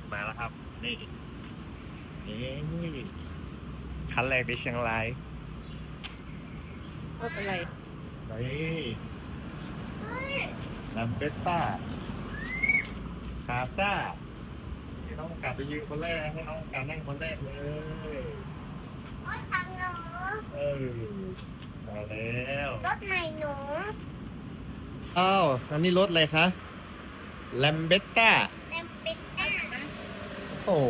ถมาแล้วครับ นี่นี่คันแรกในเชียงรายรถอะไรนี่ลัมเบตต้าคาซ่าให้น้องกลับไปยืนคนแรกให้น้องกลับนั่งคนแรกเลยรถทางหนูเออมาแล้วรถใหม่หนูอ้าวอันนี้รถอะไรคะแลมเบตต้าเต็มปิดหน้า โอ้โห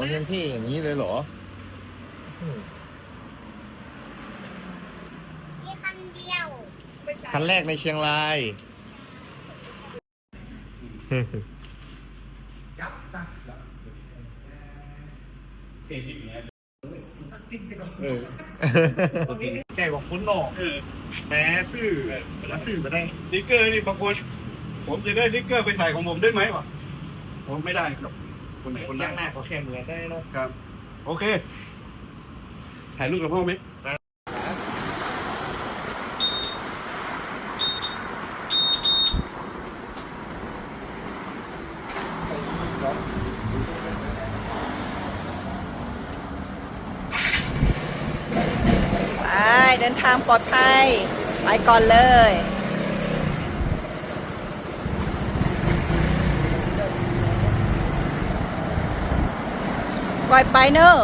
มันยังเท่อย่างนี้เลยเหรอมีคันเดียว คันแรกในเชียงรายจับตักใจบอกคุณหนอกแม้ซื่อมาซื่อมาได้ นิกเกอร์นี่บางคน ผมจะได้นิกเกอร์ไปใส่ของผมได้ไหมวะผมไม่ได้ครับ คนไหนคนได้ย่างหน้าก็แค่เหมือนได้เนาะครับ โอเค ถ่ายรูปกับพ่อไหมไปเดินทางปลอดภัย ไปก่อนเลย ปล่อยไปเนอะ